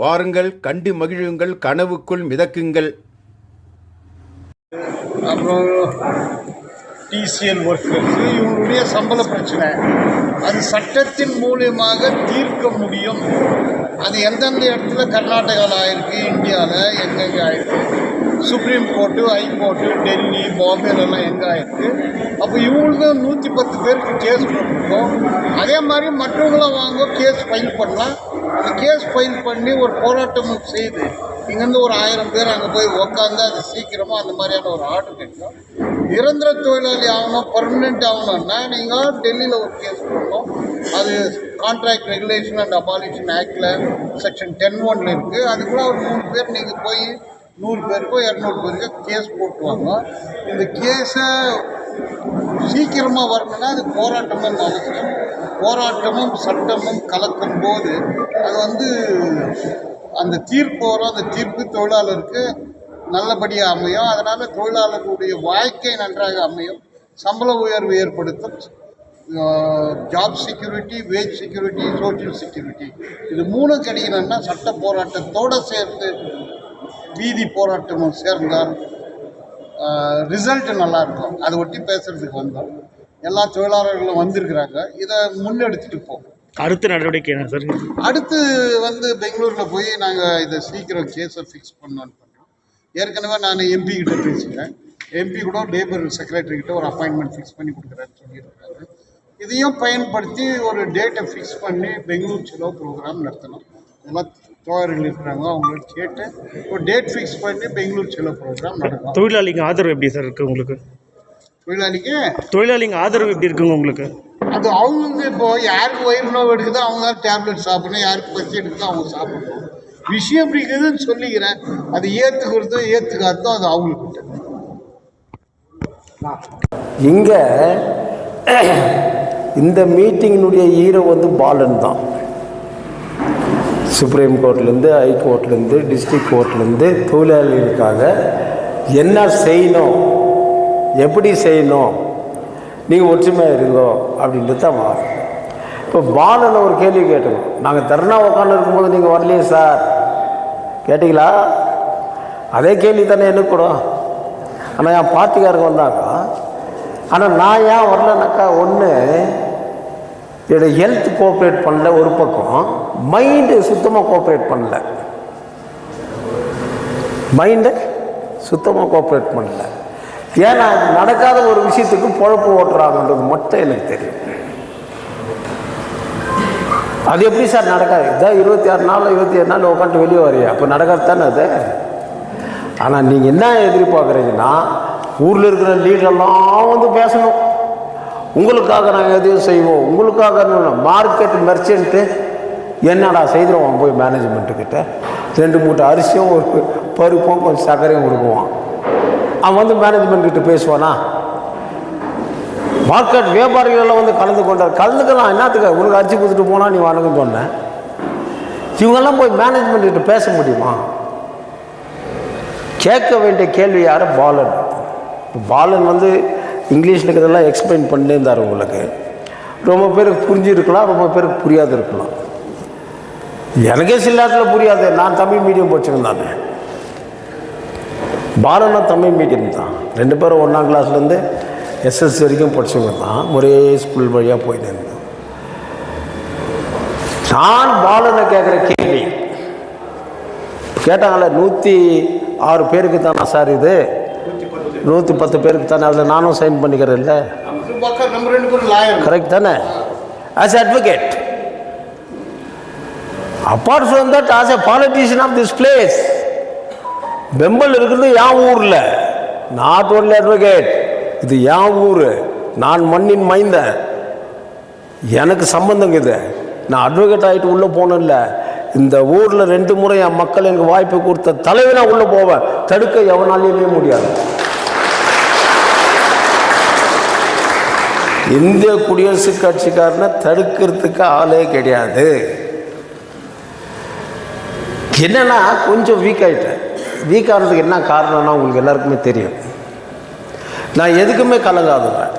வாருங்கள் கண்டு மகிழுங்கள் கனவுக்குள் மிதக்குங்கள். அப்புறம் டிசிஎல் ஒர்க்கர்ஸ் இவங்களுடைய சம்பள பிரச்சனை. அது சட்டத்தின் மூலியமாக தீர்க்க முடியும். அது எந்தெந்த இடத்துல கர்நாடகாவில் ஆயிருக்கு இந்தியாவில் எங்கெங்கே ஆயிருக்கு supreme court high court Delhi பாம்பேலெல்லாம் எங்கே ஆயிருக்கு. அப்போ இவங்களுக்கு நூற்றி பத்து பேருக்கு கேஸ் போட்டிருக்கோம் அதே மாதிரி மற்றவங்களாம் வாங்க கேஸ் ஃபைல் பண்ணலாம். கேஸ் ஃபைல் பண்ணி ஒரு போராட்டம் செய்து இங்கேருந்து ஒரு ஆயிரம் பேர் அங்கே போய் உக்காந்து அது சீக்கிரமாக அந்த மாதிரியான ஒரு ஆர்டர் கிடைக்கும் நிரந்தர தொழிலாளி ஆகணும் பர்மனெண்ட் ஆகணும்னா நீங்கள் டெல்லியில் ஒரு கேஸ் பண்ணணும் அது கான்ட்ராக்ட் ரெகுலேஷன் அண்ட் அபாலிஷன் ஆக்டில் செக்ஷன் டென் ஒன்ல இருக்குது அதுக்குள்ள ஒரு மூணு பேர் நீங்கள் போய் நூறு பேருக்கோ இரநூறு பேருக்கோ கேஸ் போட்டுவாங்க. இந்த கேஸை சீக்கிரமாக வரணும்னா அது போராட்டம்னு அவசியம் போராட்டமும் சட்டமும் கலக்கும் போது அது வந்து அந்த தீர்ப்பு வரும். அந்த தீர்ப்பு தொழிலாளருக்கு நல்லபடியாக அமையும். அதனால் தொழிலாளர்களுடைய வாழ்க்கை நன்றாக அமையும். சம்பள உயர்வு ஏற்படுத்தும். Job security wage security social security இது மூணும் கிடைக்கணும்னா சட்ட போராட்டத்தோடு சேர்ந்து வீதி போராட்டமும் சேர்ந்தால் ரிசல்ட் நல்லாயிருக்கும் அதை ஒட்டி பேசுகிறதுக்கு வந்தோம். எல்லா தொழிலாளர்களும் வந்திருக்கிறாங்க. இதை முன்னெடுத்துட்டு போகும் அடுத்த நடவடிக்கை என்ன சார்? அடுத்து வந்து பெங்களூரில் போய் நாங்கள் இதை சீக்கிரம் கேஸை ஃபிக்ஸ் பண்ணோன்னு பண்ணுறோம் ஏற்கனவே நான் எம்பி கிட்ட பேசிக்கிறேன். எம்பி கூட லேபர் செக்ரட்டரி கிட்ட ஒரு அப்பாயின்மெண்ட் ஃபிக்ஸ் பண்ணி கொடுக்குறேன்னு சொல்லியிருக்காரு இதையும் பயன்படுத்தி ஒரு டேட்டை ஃபிக்ஸ் பண்ணி பெங்களூர் செலவு ப்ரோக்ராம் நடத்தணும். இதெல்லாம் தோழர்கள் இருக்கிறாங்க அவங்கள கேட்டு ஒரு டேட் ஃபிக்ஸ் பண்ணி பெங்களூர் செலவு ப்ரோக்ராம் நடக்கும் தொழிலாளிங்க ஆதரவு எப்படி சார் இருக்கு உங்களுக்கு? தொழிலாளிக்கு? தொழிலாளிங்க ஆதரவு எப்படி இருக்குங்க உங்களுக்கு? அது அவங்க இப்போ யாருக்கு வயிறு நோவு எடுக்குதோ அவங்க தான் டேப்லெட் சாப்பிடணும் யாருக்கு பசி எடுக்குதோ அவங்க சாப்பிடணும். விஷயம் இப்படி இருக்குதுன்னு சொல்லிக்கிறேன். அது ஏற்றுக்கிறதோ ஏற்றுக்காததோ அது அவங்களுக்கு இங்கே இந்த மீட்டிங்கினுடைய ஹீரோ வந்து பாலன் தான். சுப்ரீம் கோர்ட்லேருந்து ஹைகோர்ட்லேருந்து டிஸ்ட்ரிக்ட் கோர்ட்லேருந்து தொழிலாளிகளுக்காக என்ன செய்யணும்? எப்படி செய்யணும்? நீங்கள் ஒற்றுமையாக இருங்கோ அப்படின்றது தான் மாறும் இப்போ பாலனை ஒரு கேள்வி கேட்டோம். நாங்கள் தர்ணா உட்காந்து இருக்கும்போது நீங்கள் வரலையே சார். கேட்டிங்களா? அதே கேள்வி தானே எனக்கு கூட ஆனால் என் பாட்டிக்காருக்கு வந்தாங்க. ஆனால் நான் ஏன் வரலனாக்கா ஒன்று என்னோடய ஹெல்த் கோஆப்ரேட் பண்ணல ஒரு பக்கம். மைண்டு சுத்தமாக கோஆப்ரேட் பண்ணல. மைண்டு சுத்தமாக கோஆப்ரேட் பண்ணல. ஏன்னா அது நடக்காத ஒரு விஷயத்துக்கு பொழப்பு ஓட்டுறாங்கன்றது மட்டும் எனக்கு தெரியும். அது எப்படி சார் நடக்காது? இதான் இருபத்தி ஆறு நாள் இருபத்தி ஏழு நாள் உட்காந்து வெளியே வரையா? அப்போ நடக்காது தானே அது? ஆனால் நீங்கள் என்ன எதிர்பார்க்குறீங்கன்னா ஊரில் இருக்கிற லீடரெல்லாம் வந்து பேசணும். உங்களுக்காக நாங்கள் எதையும் செய்வோம். உங்களுக்காக மார்க்கெட் மெர்ச்சன்ட்டு என்னடா செய்துருவான் போய் மேனேஜ்மெண்ட்டுக்கிட்ட ரெண்டு மூட்டை அரிசியும் ஒரு பருப்பும் கொஞ்சம் சர்க்கரையும் கொடுக்குவான். அவன் வந்து மேனேஜ்மெண்ட் கிட்ட பேசுவானா? மார்க்கெட் வியாபாரிகள் எல்லாம் வந்து கலந்து கொண்டார். கலந்துக்கலாம். என்னத்துக்கு? உனக்கு அரிசி கொடுத்துட்டு போனால் நீ வணக்கம் சொன்னேன் இவங்கெல்லாம் போய் மேனேஜ்மெண்ட் கிட்ட பேச முடியுமா? கேட்க வேண்டிய கேள்வி யார்? பாலன். பாலன் வந்து இங்கிலீஷில் இருக்கிறதெல்லாம் எக்ஸ்பிளைன் பண்ணியிருந்தார் உங்களுக்கு. ரொம்ப பேருக்கு புரிஞ்சிருக்கலாம் ரொம்ப பேருக்கு புரியாது இருக்கலாம் எனக்கே சில நேரத்தில் புரியாது. நான் தமிழ் மீடியம் படிச்சிருந்தேன் தானே தமிழ் மீடியம் தான். ரெண்டு பேரும் ஒன்றாம் கிளாஸ்லேருந்து எஸ்எஸ்சி வரைக்கும் படிச்சவங்க தான். ஒரே ஸ்கூல் வழியாக போயிட்டு இருந்தோம். நான் பாலனை கேட்குற கேள்வி. கேட்டாங்களே நூற்றி ஆறு பேருக்கு தானே சார் இது? நூற்றி பத்து பேருக்கு தானே அதில் நானும் சைன் பண்ணிக்கிறேன் இல்லை கரெக்ட் தானே? As advocate apart from that as a politician of this place பெம்பல் இருக்கிறது என் ஊரில்? Not only advocate. இது என் ஊர். நான் மண்ணின் மைந்தேன் எனக்கு சம்பந்தங்க இது. நான் அட்வொகேட் ஆகிட்டு உள்ளே போனேன்ல. இந்த ஊரில் ரெண்டு முறை என் மக்கள் எனக்கு வாய்ப்பு கொடுத்த தலைவனா உள்ளே போவேன். தடுக்க எவனாலேயுமே முடியாது. இந்திய குடியரசு கட்சிக்காரனை தடுக்கிறதுக்கு ஆளே கிடையாது. என்னன்னா கொஞ்சம் வீக் ஆகிட்டேன் வீக் ஆகிறதுக்கு என்ன காரணம்னா உங்களுக்கு எல்லாருக்குமே தெரியும். நான் எதுக்குமே கலங்காதுவேன்.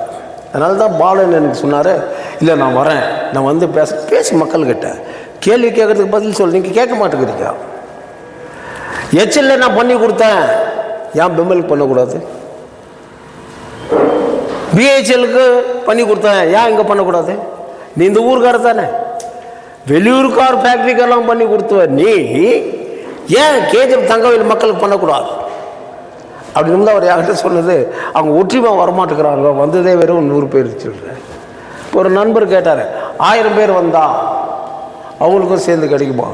அதனால தான் பாலன் எனக்கு சொன்னார் இல்லை நான் வரேன். நான் வந்து பேச பேசி மக்கள்கிட்ட கேள்வி கேட்குறதுக்கு பதில் சொல் நீங்கள் கேட்க மாட்டேங்கிறீங்க. எச்சில் நான் பண்ணி கொடுத்தேன். ஏன் பெம்பலுக்கு பண்ணக்கூடாது? பிஹெச்எலுக்கு பண்ணி கொடுத்தேன். ஏன் இங்கே பண்ணக்கூடாது? நீ இந்த ஊருக்கார தானே. வெளியூருக்கார் ஃபேக்ட்ரிக்கெல்லாம் பண்ணி கொடுத்துவ நீ. ஏன் கேஜிஎஃப் தங்கவேல் மக்களுக்கு பண்ணக்கூடாது? அப்படி இருந்தால் அவர் யார்கிட்ட சொன்னது? அவங்க ஒற்றுமை வரமாட்டேங்கிறாங்க. வந்ததே வெறும் நூறு பேர் சொல்கிறேன் ஒரு நண்பர் கேட்டார் ஆயிரம் பேர் வந்தா அவங்களுக்கும் சேர்ந்து கிடைக்குமா?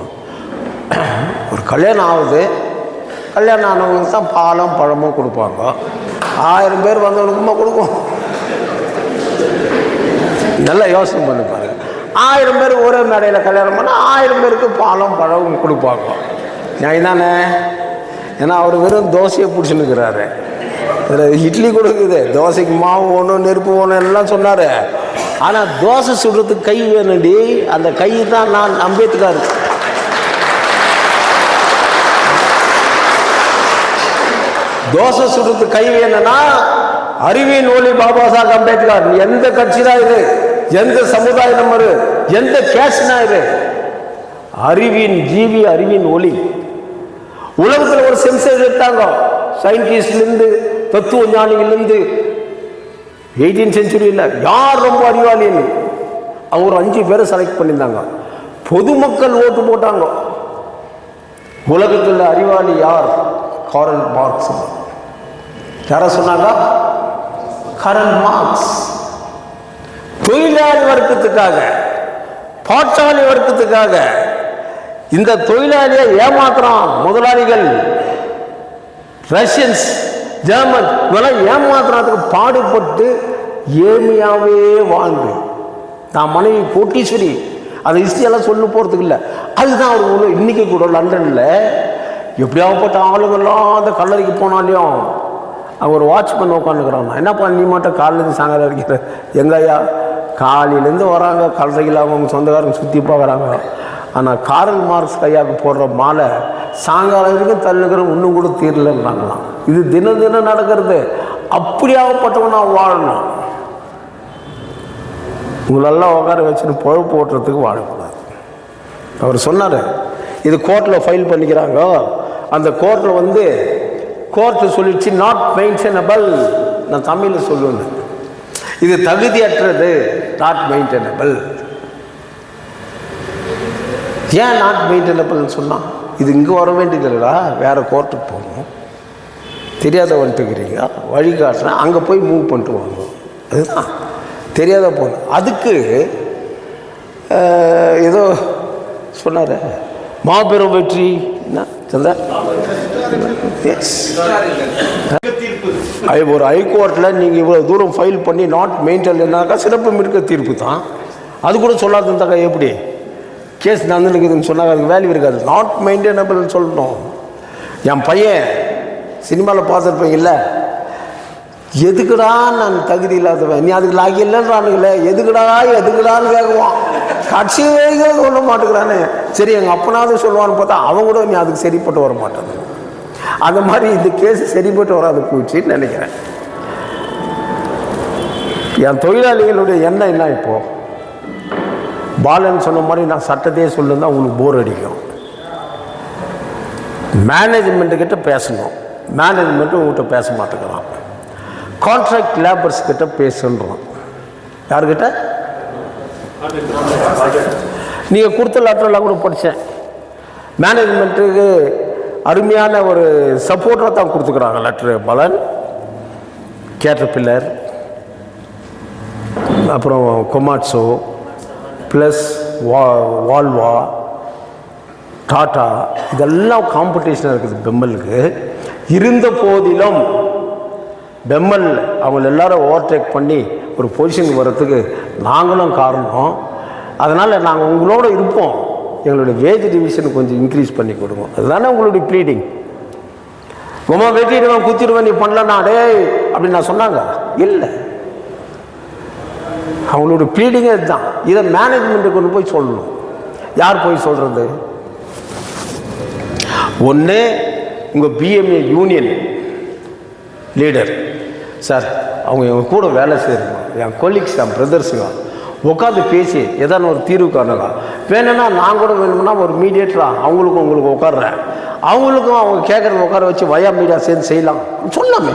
ஒரு கல்யாணம் ஆகுது. கல்யாணம் ஆனவங்களுக்கு தான் பாலம் பழமும் கொடுப்பாங்க. ஆயிரம் பேர் வந்தவனுக்குமா கொடுக்கும் நல்லா யோசனை பண்ணி பாருங்க. ஆயிரம் பேர் ஒரே மேடையில் கல்யாணம் பண்ணால் ஆயிரம் பேருக்கு பாலம் பழமும் கொடுப்பாங்க. நியாயம் தானே ஏன்னா அவர் வெறும் தோசையை பிடிச்சின்னுக்கிறாரு. இதில் இட்லி கொடுக்குது. தோசைக்கு மாவு ஒன்று நெருப்பு ஒன்று எல்லாம் சொன்னார். ஆனால் தோசை சுடுறதுக்கு கை வேணும்டி. அந்த கை தான் நான் அம்பேத்கர். தோசை சுடுறதுக்கு கை வேணும்னா அறிவின் ஒளி பாபா சாஹேப் அம்பேத்கர். எந்த கட்சி தான் இது? எந்த சமுதாய நம்பரு எந்த கேஸ்னா இது? அறிவின் ஜீவி அறிவின் ஒளி. உலகத்தில் ஒரு சென்சஸ் எடுத்தாங்க. சயின்டிஸ்ட்லேருந்து தத்துவ ஞானிகள்லேருந்து எயிட்டீன் செஞ்சுரியில் யார் ரொம்ப அறிவாளின்னு? அவங்க ஒரு அஞ்சு பேரை செலக்ட் பண்ணியிருந்தாங்க. பொதுமக்கள் ஓட்டு போட்டாங்க. உலகத்தில் அறிவாளி யார்? காரல் மார்க்ஸ் யாரை சொன்னாங்க? கரல் மார்க்ஸ் தொழிலாளி வர்க்கத்துக்காக பாட்டாளி வர்க்கத்துக்காக இந்த தொழிலாளியை ஏமாத்துறான் முதலாளிகள். ரஷ்யன்ஸ் ஜெர்மன் இவெல்லாம் ஏமாத்துறதுக்கு பாடுபட்டு ஏழ்மையாகவே வாழ்ந்து. நான் மனைவி கோட்டீஸ்வரி அந்த ஹிஸ்ட்ரியெல்லாம் சொல்ல போகிறதுக்கு இல்லை. அதுதான் அவர் உள்ள இன்றைக்கி கூட லண்டனில் எப்படியாகப்பட்ட ஆளுங்கள்லாம் அந்த கல்லறைக்கு போனாலையும் அவர் ஒரு வாட்ச்மேன் உட்காந்துக்கிறாங்க என்னப்பா நீ மட்டும் காலையிலேருந்து சாயங்காலம் அடிக்கிற எங்கய்யா? காலையிலேருந்து வராங்க கல்லறையில் அவங்க சொந்தக்காரங்க சுற்றி பார்க்குறாங்க. ஆனால் காரல் மார்க்ஸ் கையாக போடுற மாலை சாயங்காலம் வரைக்கும் தள்ளுகிற இன்னும் கூட தீரலன்றாங்களாம். இது தினம் தினம் நடக்கிறது. அப்படியாகப்பட்டவனா வாழணும். உங்களெல்லாம் உட்கார வச்சுட்டு பொழப்பு ஓட்டுறதுக்கு வாழக்கூடாது. அவர் சொன்னார் இது கோர்ட்டில் ஃபைல் பண்ணிக்கிறாங்க. அந்த கோர்ட்டில் வந்து கோர்ட்டு சொல்லிடுச்சு நாட் மெயின்டெனபிள் நான் தமிழில் சொல்லுவேன். இது தகுதியற்றது. நாட் மெயின்டெனபிள் ஏன் நாட் மெயின்டெனபிள்னு சொன்னான்? இது இங்கே வர வேண்டியது இல்லைடா வேறு கோர்ட்டுக்கு போகணும். தெரியாத வந்துட்டுக்கிறீங்க வழிகாட்டுறேன் அங்கே போய் மூவ் பண்ணிட்டு வாங்க. அதுதான். தெரியாத போகணும் அதுக்கு ஏதோ சொன்னார். மாபெரும் வெற்றி. என்ன? சந்தா ஐ ஒரு ஹைகோர்ட்டில் நீங்கள் இவ்வளோ தூரம் ஃபைல் பண்ணி நாட் மெயின்டெயின்னாக்கா சிறப்பு மிக்க தீர்ப்பு தான். அது கூட சொல்லாதுன்னு தாக்கா எப்படி? கேஸ் நடந்துருக்குதுன்னு சொன்னாங்க. அதுக்கு வேல்யூ இருக்காது. நாட் மெயின்டைனபிள்னு சொல்லணும். என் பையன் சினிமாவில் பார்த்துருப்பீங்கல்ல எதுக்குடா நான் தகுதி இல்லாதவன்? நீ அதுக்கு லாகி இல்லைன்றானுங்களே எதுக்குடா எதுக்குடான்னு கேட்குவான் கட்சி வரைக்கும் சொல்ல மாட்டேங்கிறானே. சரி எங்கள் அப்பனாவது சொல்லுவான்னு பார்த்தா அவன் கூட நீ அதுக்கு சரிப்பட்டு வர மாட்டான். அந்த மாதிரி இந்த கேஸ் சரிப்பட்டு வராது போச்சுன்னு நினைக்கிறேன். என் தொழிலாளிகளுடைய எண்ணம் என்ன இப்போது பாலன் சொன்ன மாதிரி நான் சட்டத்தையே சொல்லுன்னா உங்களுக்கு போர் அடிக்கும். மேனேஜ்மெண்ட்டுக்கிட்ட பேசணும். மேனேஜ்மெண்ட்டு உங்கள்கிட்ட பேச மாட்டேங்கிறான். கான்ட்ராக்ட் லேபர்ஸ் கிட்ட பேசுன்றான். யாருக்கிட்ட நீங்கள் கொடுத்த லெட்டர்லாம் கூட படித்தேன் மேனேஜ்மெண்ட்டுக்கு அருமையான ஒரு சப்போர்ட்டாக தான் கொடுத்துக்கிறாங்க லெட்ரு பலன். கேட்டர்பில்லர் அப்புறம் கொமாட்சோ ப்ளஸ் வா வால்வா டாட்டா இதெல்லாம் காம்படிஷனாக இருக்குது பெம்மலுக்கு. இருந்த போதிலும் பெம்மல் அவங்க எல்லாரும் ஓவர்டேக் பண்ணி ஒரு பொசிஷனுக்கு வர்றதுக்கு நாங்களும் காரணம். அதனால் நாங்கள் உங்களோட இருப்போம். எங்களுடைய வேஜ் டிவிஷன் கொஞ்சம் இன்க்ரீஸ் பண்ணி கொடுங்க. அதுதானே உங்களுடைய ப்ளீடிங் உமா வெட்டிடுவேன் குத்திடுவேன் நீ பண்ணலன்னா டேய் அப்படின்னு நான் சொன்னாங்க. இல்லை. அவங்களோட ப்ளீடிங்கே இதுதான். இதை மேனேஜ்மெண்ட்டுக்கு கொண்டு போய் சொல்லணும். யார் போய் சொல்கிறது ஒன்று உங்கள் பிஎம்ஏ யூனியன் லீடர் சார் அவங்க எங்கள் கூட வேலை செய்யறோம் என் கொலீக்ஸ் என் பிரதர்ஸுங்க உட்காந்து பேசி ஏதான ஒரு தீர்வு காணலாம். வேணும்னா நான் கூட வேணும்னா ஒரு மீடியேட்டராக அவங்களுக்கும் உங்களுக்கு உட்காடுறேன் அவங்களுக்கும் அவங்க கேட்குறத உட்கார வச்சு வயா மீடியா சேர்ந்து செய்யலாம். சொல்லாமே.